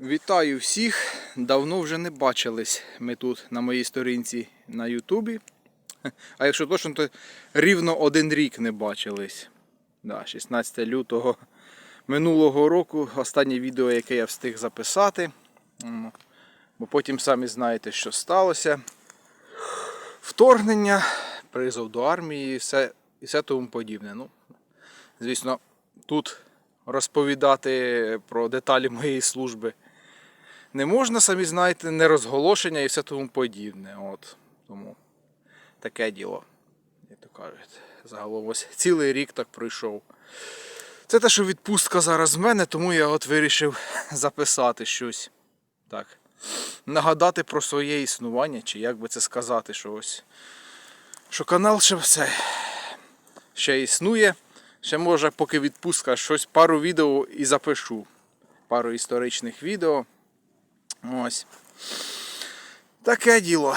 Вітаю всіх! Давно вже не бачились ми тут на моїй сторінці на Ютубі. А якщо точно, то рівно один рік не бачились. Да, 16 лютого минулого року останнє відео, яке я встиг записати. Бо потім самі знаєте, що сталося. Вторгнення, призов до армії і все, і все тому подібне. Ну, звісно, тут розповідати про деталі моєї служби не можна, самі знаєте, не розголошення і все тому подібне. От, тому таке діло, як то кажуть. Загалом ось цілий рік так пройшов. Це те, що відпустка зараз в мене, тому я от вирішив записати щось. Так. Нагадати про своє існування, чи як би це сказати, що ось. Що канал ще все ще існує. Ще може, поки відпустка, щось пару відео і запишу. Пару історичних відео. Ось. Таке діло.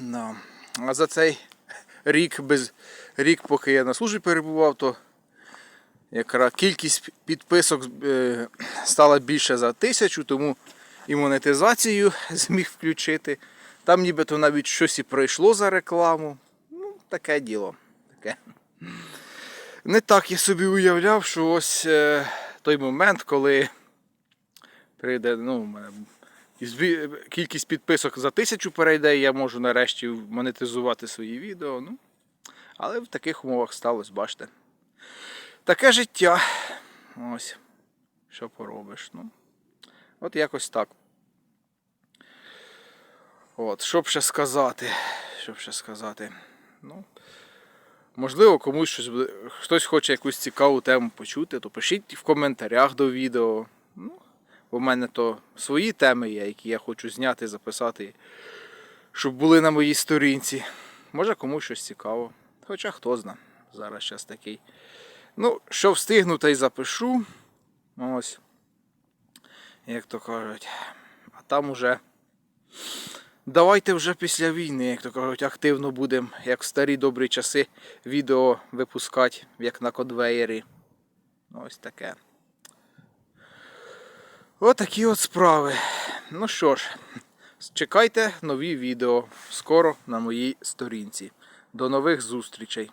Да. А за цей рік, без, рік, поки я на службі перебував, то якраз кількість підписок е, стала більше за тисячу, тому і монетизацію зміг включити. Там нібито навіть щось і пройшло за рекламу. Ну, таке діло. Таке. Не так я собі уявляв, що ось е, той момент, коли прийде, ну, кількість підписок за тисячу перейде, я можу нарешті монетизувати свої відео. Ну, але в таких умовах сталося, бачите. Таке життя. Ось. Що поробиш. Ну, от якось так. От, що б ще сказати? Що б ще сказати? Ну, можливо, комусь щось буде. Хтось хоче якусь цікаву тему почути, то пишіть в коментарях до відео. Ну, бо в мене то свої теми є, які я хочу зняти, записати, щоб були на моїй сторінці. Може комусь щось цікаво. Хоча хто зна, зараз час такий. Ну, що встигну, та й запишу. Ось. Як то кажуть. А там уже. Давайте вже після війни, як то кажуть, активно будемо, як в старі добрі часи, відео випускати, як на конвеєрі. Ось таке. Отакі от справи. Ну що ж, чекайте нові відео скоро на моїй сторінці. До нових зустрічей!